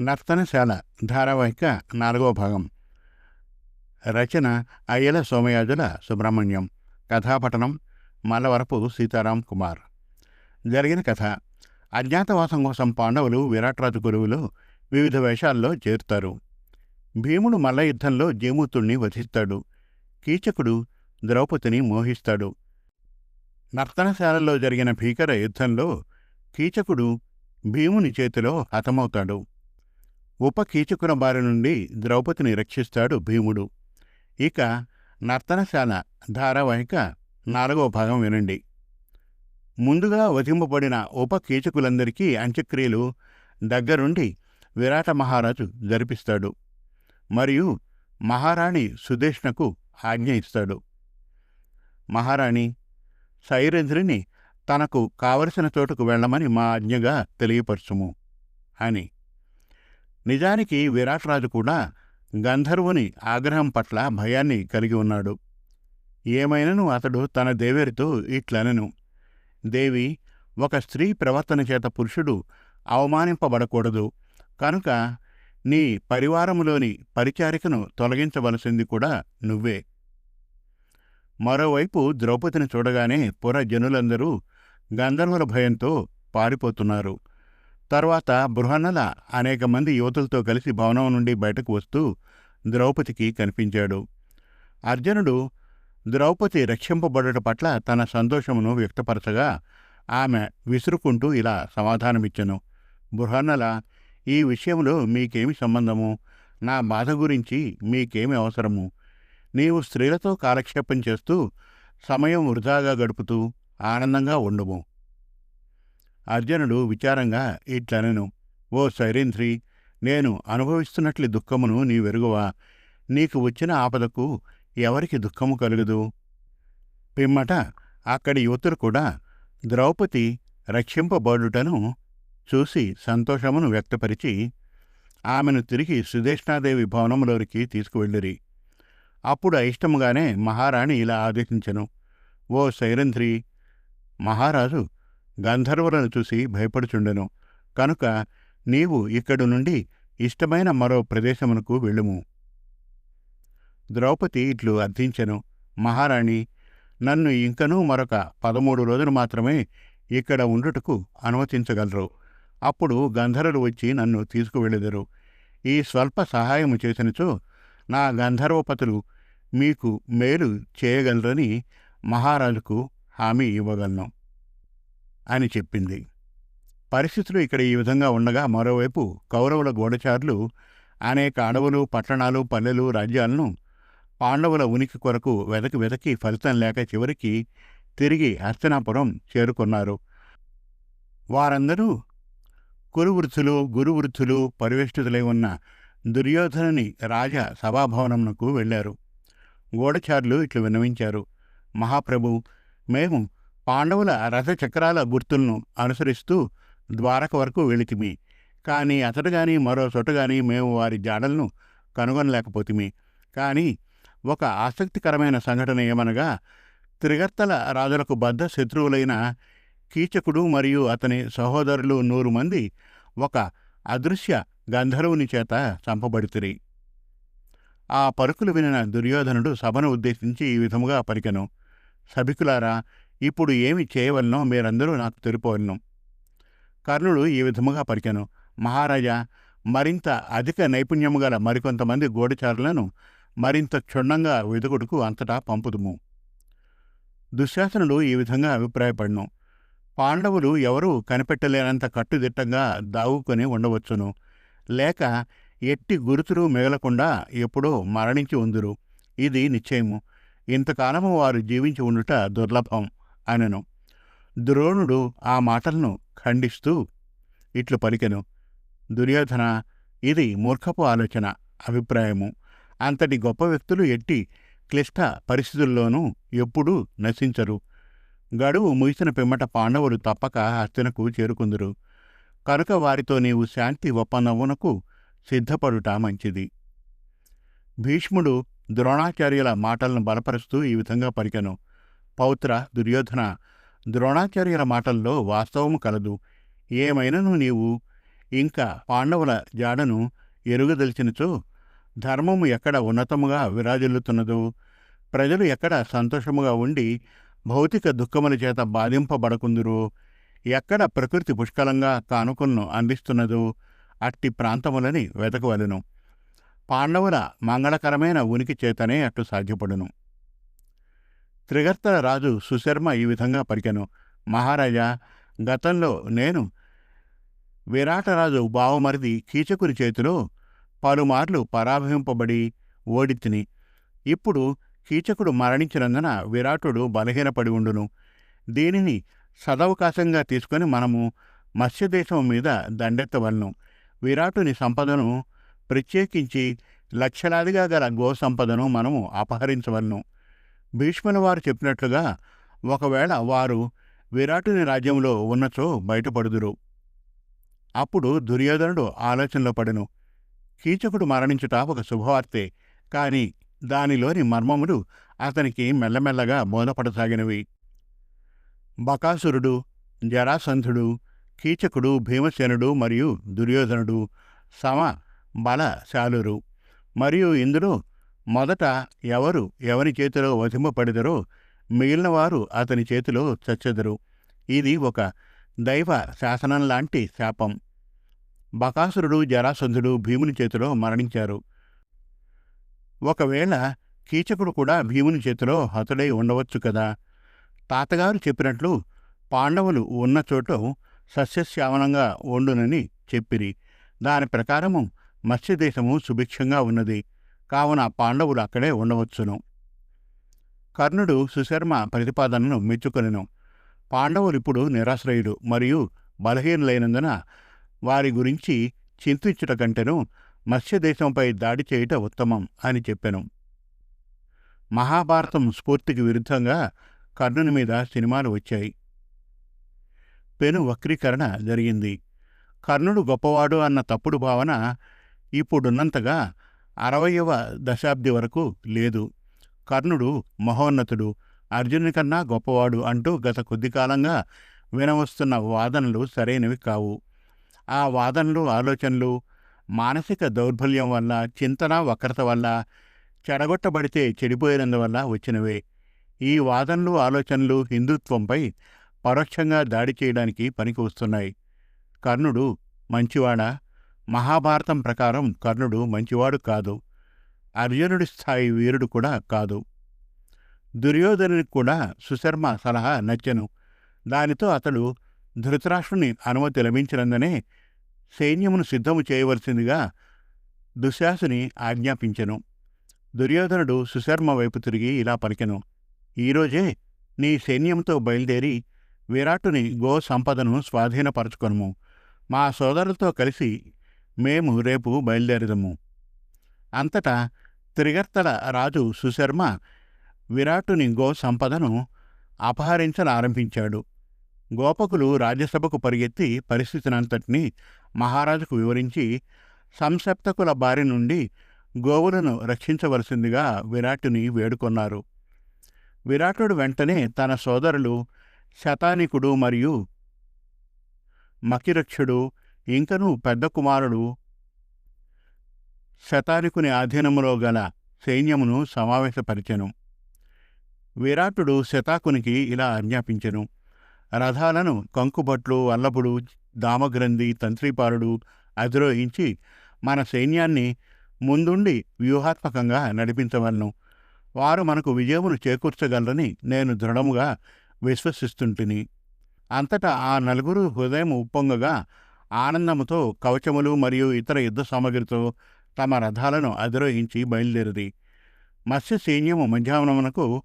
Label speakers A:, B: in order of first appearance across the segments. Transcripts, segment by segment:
A: నర్తనశాల ధారావాహిక నాలుగో భాగం. రచన అయ్యల సోమయాజుల సుబ్రహ్మణ్యం. కథాపఠనం మల్లవరపు సీతారాం కుమార్. జరిగిన కథ. అజ్ఞాతవాసం కోసం పాండవులు విరాట్రాజు గురువులో వివిధ వేషాల్లో చేరుతారు. భీముడు మల్ల యుద్ధంలో జీమూతుణ్ణి వధిస్తాడు. కీచకుడు ద్రౌపదిని మోహిస్తాడు. నర్తనశాలలో జరిగిన భీకర యుద్ధంలో కీచకుడు భీముని చేతిలో హతమవుతాడు. ఉపకీచకుల బారి నుండి ద్రౌపదిని రక్షిస్తాడు భీముడు. ఇక నర్తనశాల ధారావాహిక నాలుగవ భాగం వినండి. ముందుగా వధింపబడిన ఉపకీచకులందరికీ అంత్యక్రియలు దగ్గరుండి విరాట మహారాజు జరిపిస్తాడు. మరియు మహారాణి సుదేష్ణకు ఆజ్ఞ ఇస్తాడు. మహారాణి సైరంధ్రిని తనకు కావలసిన చోటుకు వెళ్ళమని మా ఆజ్ఞగా తెలియపరచుము అని. నిజానికి విరాట్రాజు కూడా గంధర్వుని ఆగ్రహం పట్ల భయాన్ని కలిగి ఉన్నాడు. ఏమైనను అతడు తన దేవేరితో ఇట్లనెను. దేవి ఒక స్త్రీ ప్రవర్తన చేత పురుషుడు అవమానింపబడకూడదు. కనుక నీ పరివారములోని పరిచారికను తొలగించవలసింది కూడా నువ్వే. మరోవైపు ద్రౌపదిని చూడగానే పుర జనులందరూ గంధర్వుల భయంతో పారిపోతున్నారు. తర్వాత బృహన్నల అనేక మంది యువతులతో కలిసి భవనం నుండి బయటకు వస్తూ ద్రౌపదికి కనిపించాడు. అర్జునుడు ద్రౌపది రక్షింపబడుట పట్ల తన సంతోషమును వ్యక్తపరచగా ఆమె విసురుకుంటూ ఇలా సమాధానమిచ్చెను. బృహన్నల ఈ విషయంలో మీకేమి సంబంధము? నా బాధ గురించి మీకేమి అవసరము? నీవు స్త్రీలతో కాలక్షేపం చేస్తూ సమయం వృధాగా గడుపుతూ ఆనందంగా ఉండుము. అర్జునుడు విచారంగా ఇట్లనెను ఓ సైరేంద్రి నేను అనుభవిస్తున్నట్లు దుఃఖమును నీవెరుగువా? నీకు వచ్చిన ఆపదకు ఎవరికి దుఃఖము కలుగదు? పిమ్మట అక్కడి యువతులు కూడా ద్రౌపది రక్షింపబడుటను చూసి సంతోషమును వ్యక్తపరిచి ఆమెను తిరిగి సుదేష్ణాదేవి భవనంలోనికి తీసుకువెళ్ళిరి. అప్పుడు అయిష్టముగానే మహారాణి ఇలా ఆదేశించెను. ఓ సైరంధ్రి మహారాజు గంధర్వులను చూసి భయపడుచుండెను. కనుక నీవు ఇక్కడి నుండి ఇష్టమైన మరో ప్రదేశమునకు వెళ్ళుము. ద్రౌపది ఇట్లు అర్థించెను. మహారాణి నన్ను ఇంకనూ మరొక పదమూడు రోజులు మాత్రమే ఇక్కడ ఉండుటకు అనుమతించగలరు. అప్పుడు గంధర్వులు వచ్చి నన్ను తీసుకువెళ్ళెదరు. ఈ స్వల్ప సహాయము చేసినచో నా గంధర్వపతులు మీకు మేలు చేయగలరని మహారాజుకు హామీ ఇవ్వగలను. అని చెప్పింది. పరిస్థితులు ఇక్కడ ఈ విధంగా ఉండగా మరోవైపు కౌరవుల గూఢచారులు అనేక అడవులు పట్టణాలు పల్లెలు రాజ్యాలను పాండవుల ఉనికి కొరకు వెదకి వెదకి ఫలితం లేక చివరికి తిరిగి హస్తనాపురం చేరుకున్నారు. వారందరూ కురువృత్తులు గురువృత్తులు పరివేష్టితులై ఉన్న దుర్యోధనుని రాజ సభాభవనంకు వెళ్ళారు. గూఢచారులు ఇట్లు విన్నవించారు. మహాప్రభు మేము పాండవుల రథచక్రాల గుర్తులను అనుసరిస్తూ ద్వారక వరకు వెళితిమి. కానీ అతడు గాని మరో చోట గాని మేము వారి జాడలను కనుగొనలేకపోతిమి. కానీ ఒక ఆసక్తికరమైన సంఘటన ఏమనగా త్రిగర్తల రాజులకు బద్ధ శత్రువులైన కీచకుడు మరియు అతని సహోదరులు నూరు మంది ఒక అదృశ్య గంధర్వుని చేత చంపబడితిరి. ఆ పరుకులు వినిన దుర్యోధనుడు సభను ఉద్దేశించి ఈ విధముగా పలికెను. సభికులారా ఇప్పుడు ఏమి చేయవలనో మీరందరూ నాకు తెలుపవలను. కర్ణుడు ఈ విధముగా పలికెను. మహారాజా మరింత అధిక నైపుణ్యము గల మరికొంతమంది గూఢచారులను మరింత క్షుణ్ణంగా వెదుకుడుకు అంతటా పంపుదుము. దుశ్శాసనుడు ఈ విధంగా అభిప్రాయపడను. పాండవులు ఎవరూ కనిపెట్టలేనంత కట్టుదిట్టంగా దావుకొని ఉండవచ్చును. లేక ఎట్టి గురుతురు మిగలకుండా ఎప్పుడో మరణించి ఉందురు. ఇది నిశ్చయము. ఇంతకాలము వారు జీవించి ఉండుట దుర్లభం. అనెను. ద్రోణుడు ఆ మాటలను ఖండిస్తూ ఇట్లు పలికెను. దుర్యోధన ఇది మూర్ఖపు ఆలోచన అభిప్రాయము. అంతటి గొప్ప వ్యక్తులు ఎట్టి క్లిష్ట పరిస్థితుల్లోనూ ఎప్పుడూ నశించరు. గడువు ముగిసిన పిమ్మట పాండవులు తప్పక హస్తినకు చేరుకుందురు. కనుక వారితో నీవు శాంతి ఒప్పందమునకు సిద్ధపడుట మంచిది. భీష్ముడు ద్రోణాచార్యుల మాటలను బలపరుస్తూ ఈ విధంగా పలికెను. పౌత్ర దుర్యోధన ద్రోణాచార్యుల మాటల్లో వాస్తవము కలదు. ఏమైనను నీవు? ఇంకా పాండవుల జాడను ఎరుగదలిచినచో ధర్మము ఎక్కడ ఉన్నతముగా విరాజిల్లుతున్నదో ప్రజలు ఎక్కడ సంతోషముగా ఉండి భౌతిక దుఃఖముల చేత బాధింపబడకుందురో ఎక్కడ ప్రకృతి పుష్కలంగా కానుకలను అందిస్తున్నదో అట్టి ప్రాంతములని వెతకవలను. పాండవుల మంగళకరమైన ఉనికి చేతనే అట్లు సాధ్యపడును. త్రిగర్తల రాజు సుశర్మ ఈ విధంగా పలికెను. మహారాజా గతంలో నేను విరాటరాజు బావమరిది కీచకుని చేతిలో పలుమార్లు పరాభవింపబడి ఓడితిని ఇప్పుడు కీచకుడు మరణించినందున విరాటుడు బలహీనపడి ఉండును. దీనిని సదవకాశంగా తీసుకొని మనము మత్స్యదేశం మీద దండెత్తవలను. విరాటుని సంపదను ప్రత్యేకించి లక్షలాదిగా గల గో సంపదను మనము అపహరించవలను. భీష్ముల వారు చెప్పినట్లుగా ఒకవేళ వారు విరాటుని రాజ్యంలో ఉన్నచో బయటపడుదురు. అప్పుడు దుర్యోధనుడు ఆలోచనలో పడెను. కీచకుడు మరణించుట ఒక శుభవార్తే కాని దానిలోని మర్మములు అతనికి మెల్లమెల్లగా బోధపడసాగినవి. బకాసురుడు జరాసంధుడు కీచకుడు భీమసేనుడు మరియు దుర్యోధనుడు సమ బలశాలురు. మరియు ఇందులో మొదట ఎవరు ఎవరి చేతిలో వధింపబడిదరో మిగిలిన వారు అతని చేతిలో చచ్చెదరు. ఇది ఒక దైవ శాసనం లాంటి శాపం. బకాసురుడు జరాసంధుడు భీముని చేతిలో మరణించారు. ఒకవేళ కీచకుడు కూడా భీముని చేతిలో హతుడై ఉండవచ్చు కదా? తాతగారు చెప్పినట్లు పాండవులు ఉన్న చోట సస్యశ్యామలంగా ఉండునని చెప్పిరి. దాని ప్రకారము మత్స్యదేశము సుభిక్షంగా ఉన్నది. కావున పాండవులు అక్కడే ఉండవచ్చును. కర్ణుడు సుశర్మ ప్రతిపాదనను మెచ్చుకొనెను. పాండవులు ఇప్పుడు నిరాశ్రయులు మరియు బలహీనులైనందున వారి గురించి చింతించుట కంటెను మత్స్యదేశంపై దాడి చేయుట ఉత్తమం అని చెప్పెను. మహాభారతం స్ఫూర్తికి విరుద్ధంగా కర్ణుని మీద సినిమాలు వచ్చాయి. పెను వక్రీకరణ జరిగింది. కర్ణుడు గొప్పవాడు అన్న తప్పుడు భావన ఇప్పుడున్నంతగా అరవయవ దశాబ్ది వరకు లేదు. కర్ణుడు మహోన్నతుడు అర్జునుని కన్నా గొప్పవాడు అంటూ గత కొద్ది కాలంగా వినవస్తున్న వాదనలు సరైనవి కావు. ఆ వాదనలు ఆలోచనలు మానసిక దౌర్బల్యం వల్ల చింతన వక్రత వల్ల చెడగొట్టబడితే చెడిపోయినందువల్ల వచ్చినవే. ఈ వాదనలు ఆలోచనలు హిందుత్వంపై పరోక్షంగా దాడి చేయడానికి పనికి వస్తున్నాయి. కర్ణుడు మంచివాడా? మహాభారతం ప్రకారం కర్ణుడు మంచివాడు కాదు. అర్జునుడి స్థాయి వీరుడు కూడా కాదు. దుర్యోధనుడికి కూడా సుశర్మ సలహా నచ్చెను. దానితో అతడు ధృతరాష్ట్రుని అనుమతి లభించినందనే సైన్యమును సిద్ధము చేయవలసిందిగా దుశ్శాసుని ఆజ్ఞాపించెను. దుర్యోధనుడు సుశర్మ వైపు తిరిగి ఇలా పలికెను. ఈరోజే నీ సైన్యంతో బయలుదేరి విరాటుని గో సంపదను స్వాధీనపరచుకొనుము. మా సోదరులతో కలిసి మేము రేపు బయలుదేరదము. అంతటా త్రిగర్తల రాజు సుశర్మ విరాటుని గో సంపదను అపహరించనారంభించాడు గోపకులు రాజ్యసభకు పరిగెత్తి పరిస్థితినంతటినీ మహారాజుకు వివరించి సంసప్తకుల బారి నుండి గోవులను రక్షించవలసిందిగా విరాటుని వేడుకొన్నారు. విరాటుడు వెంటనే తన సోదరులు శతానికుడు మరియు మకిరక్షుడు ఇంకనూ పెద్ద కుమారుడు. శతారికుని ఆధీనములో గల సైన్యమును సమావేశపరిచెను. విరాటుడు శతాకునికి ఇలా ఆజ్ఞాపించెను. రథాలను కంకుబట్లు వల్లభుడు దామగ్రంథి తంత్రిపాలుడు అధిరోహించి మన సైన్యాన్ని ముందుండి వ్యూహాత్మకంగా నడిపించవలను. వారు మనకు విజయమును చేకూర్చగలరని నేను దృఢముగా విశ్వసిస్తుంటిని. అంతటా ఆ నలుగురు హృదయం ఉప్పొంగగా ఆనందముతో కవచములు మరియు ఇతర యుద్ధ సామగ్రితో తమ రథాలను అధిరోహించి బయలుదేరిది మత్స్య సైన్యము మధ్యాహ్నమునకు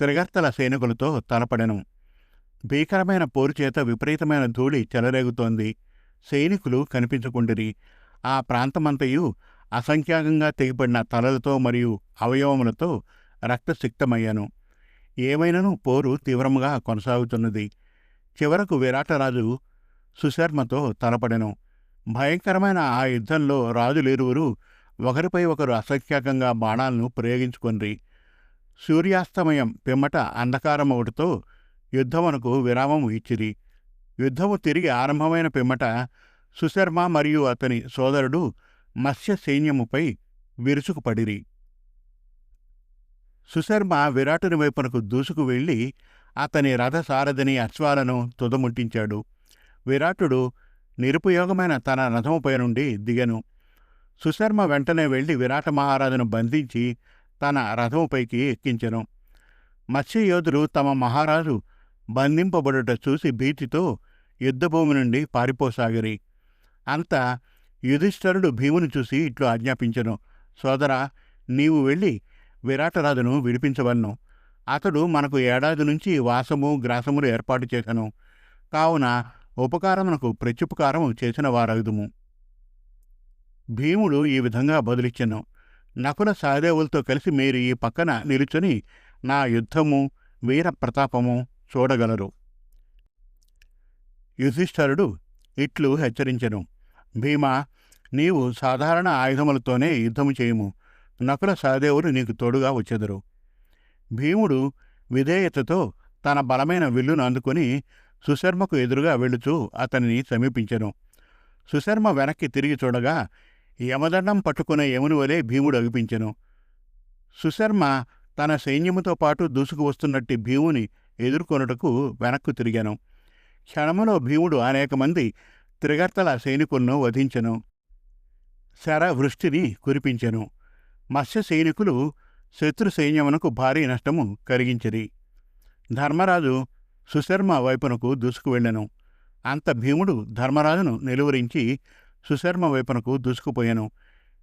A: తిరగర్తల సైనికులతో తలపడెను. భీకరమైన పోరు చేత విపరీతమైన ధూళి చెలరేగుతోంది. సైనికులు కనిపించకుండిరి ఆ ప్రాంతమంతయు అసంఖ్యాకంగా తెగిపడిన తలలతో మరియు అవయవములతో రక్తసిక్తమయ్యాను. ఏమైనను పోరు తీవ్రముగా కొనసాగుతున్నది. చివరకు విరాటరాజు సుశర్మతో తలపడెను. భయంకరమైన ఆ యుద్ధంలో రాజులిరువురు ఒకరిపై ఒకరు అసఖ్యాకంగా బాణాలను ప్రయోగించుకొనిరి. సూర్యాస్తమయం పిమ్మట అంధకారమొకటితో యుద్ధమునకు విరామము ఇచ్చిరి. యుద్ధము తిరిగి ఆరంభమైన పిమ్మట సుశర్మ మరియు అతని సోదరుడు మత్స్య సైన్యముపై విరుచుకుపడిరి. సుశర్మ విరాటుని వైపునకు దూసుకు వెళ్ళి అతని రథసారథిని అశ్వాలను తుదముట్టించాడు. విరాటుడు నిరుపయోగమైన తన రథముపై నుండి దిగను. సుశర్మ వెంటనే వెళ్ళి విరాట మహారాజును బంధించి తన రథముపైకి ఎక్కించెను. మత్స్యయోధులు తమ మహారాజు బంధింపబడుట చూసి భీతితో యుద్ధభూమి నుండి పారిపోసాగిరి. అంత యుధిష్ఠరుడు భీముని చూసి ఇట్లు ఆజ్ఞాపించెను. సోదరా నీవు వెళ్ళి విరాటరాజును విడిపించవలను. అతడు మనకు ఏడాది నుంచి వాసము గ్రాసములు ఏర్పాటు చేశను కావున ఉపకారమునకు ప్రత్యుపకారము చేసిన వారగుదుము. భీముడు ఈ విధంగా బదులిచ్చెను. నకుల సహదేవులతో కలిసి మీరు ఈ పక్కన నిలుచుని నా యుద్ధము వీర ప్రతాపము చూడగలరు. యుధిష్ఠరుడు ఇట్లు హెచ్చరించెను. భీమా నీవు సాధారణ ఆయుధములతోనే యుద్ధము చేయుము. నకుల సహదేవులు నీకు తోడుగా వచ్చెదరు. భీముడు విధేయతతో తన బలమైన విల్లును అందుకుని సుశర్మకు ఎదురుగా వెళుతూ అతనిని సమీపించెను. సుశర్మ వెనక్కి తిరిగి చూడగా యమదండం పట్టుకునే యముని వలె భీముడు అగిపించెను. సుశర్మ తన సైన్యముతో పాటు దూసుకు వస్తున్నట్టి భీముని ఎదుర్కొనుటకు వెనక్కు తిరిగాను. క్షణములో భీముడు అనేక మంది త్రిగర్తల సైనికులను వధించెను. శర వృష్టిని కురిపించెను. మత్స్య సైనికులు శత్రు సైన్యమునకు భారీ నష్టము కలిగించిరి. ధర్మరాజు సుశర్మ వైపునకు దూసుకు వెళ్ళెను. అంత భీముడు ధర్మరాజును నిలువరించి సుశర్మ వైపునకు దూసుకుపోయెను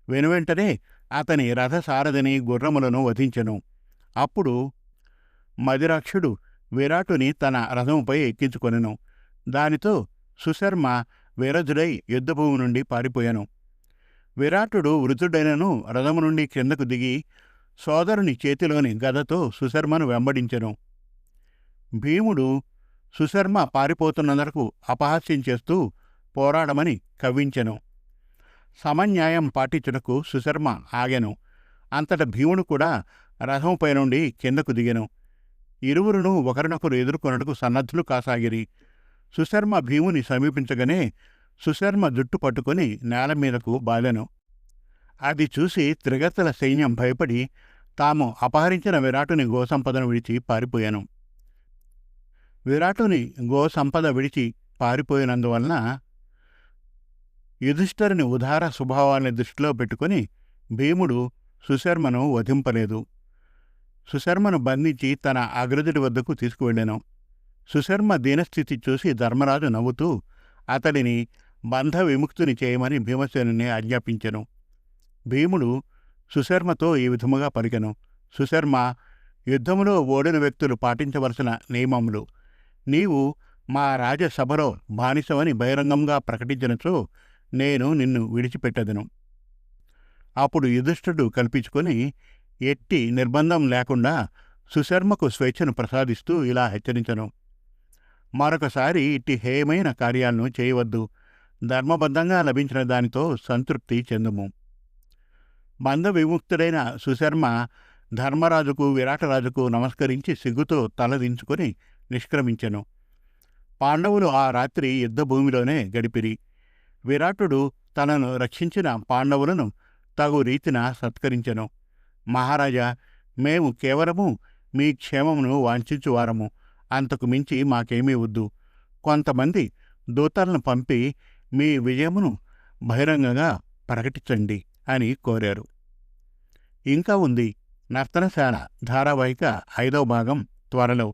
A: వెనువెంటనే అతని రథసారథిని గుర్రములను వధించెను. అప్పుడు మదిరాక్షుడు విరాటుని తన రథముపై ఎక్కించుకొనెను. దానితో సుశర్మ విరజుడై యుద్ధభూమి నుండి పారిపోయాను. విరాటుడు వృద్ధుడైనను రథము నుండి కిందకు దిగి సోదరుని చేతిలోని గదతో సుశర్మను వెంబడించెను. భీముడు సుశర్మ పారిపోతున్నందుకు అపహాస్యం చేస్తూ పోరాడమని కవ్వించెను. సమన్యాయం పాటించుటకు సుశర్మ ఆగెను. అంతట భీముడు కూడా రథంపై నుండి కిందకు దిగెను. ఇరువురును ఒకరినొకరు ఎదుర్కొనుటకు సన్నద్ధులు కాసాగిరి. సుశర్మ భీముని సమీపించగానే సుశర్మ జుట్టు పట్టుకుని నేల మీదకు బాలెను. అది చూసి త్రిగతల సైన్యం భయపడి తాము అపహరించిన విరాటుని గోసంపదను విడిచి పారిపోయాను. విరాటుని గోసంపద విడిచి పారిపోయినందువలన యుధిష్ఠరుని ఉదార స్వభావాన్ని దృష్టిలో పెట్టుకుని భీముడు సుశర్మను వధింపలేదు. సుశర్మను బంధించి తన అగ్రజుడి వద్దకు తీసుకువెళ్ళాను. సుశర్మ దీనస్థితి చూసి ధర్మరాజు నవ్వుతూ అతడిని బంధ విముక్తుని చేయమని భీమసేనుని ఆజ్ఞాపించెను. భీముడు సుశర్మతో ఈ విధముగా పలికెను. సుశర్మ యుద్ధములో ఓడిన వ్యక్తులు పాటించవలసిన నియమములు. నీవు మా రాజసభలో బానిసవని బహిరంగంగా ప్రకటించినచో నేను నిన్ను విడిచిపెట్టదను. అప్పుడు యుధిష్ఠుడు కల్పించుకొని ఎట్టి నిర్బంధం లేకుండా సుశర్మకు స్వేచ్ఛను ప్రసాదిస్తూ ఇలా హెచ్చరించను. మరొకసారి ఇట్టి హేయమైన కార్యాలను చేయవద్దు. ధర్మబద్ధంగా లభించిన దానితో సంతృప్తి చెందుము. బంధ విముక్తుడైన సుశర్మ ధర్మరాజుకు విరాటరాజుకు నమస్కరించి సిగ్గుతో తలదించుకొని నిష్క్రమించెను. పాండవులు ఆ రాత్రి యుద్ధభూమిలోనే గడిపిరి. విరాటుడు తనను రక్షించిన పాండవులను తగు రీతిన సత్కరించెను. మహారాజా మేము కేవలము మీ క్షేమమును వాంఛించువారము అంతకు మించి మాకేమీ వద్దు. కొంతమంది దూతలను పంపి మీ విజయమును బహిరంగంగా ప్రకటించండి అని కోరారు. ఇంకా ఉంది నర్తనశాల ధారావాహిక ఐదవ భాగం త్వరలో.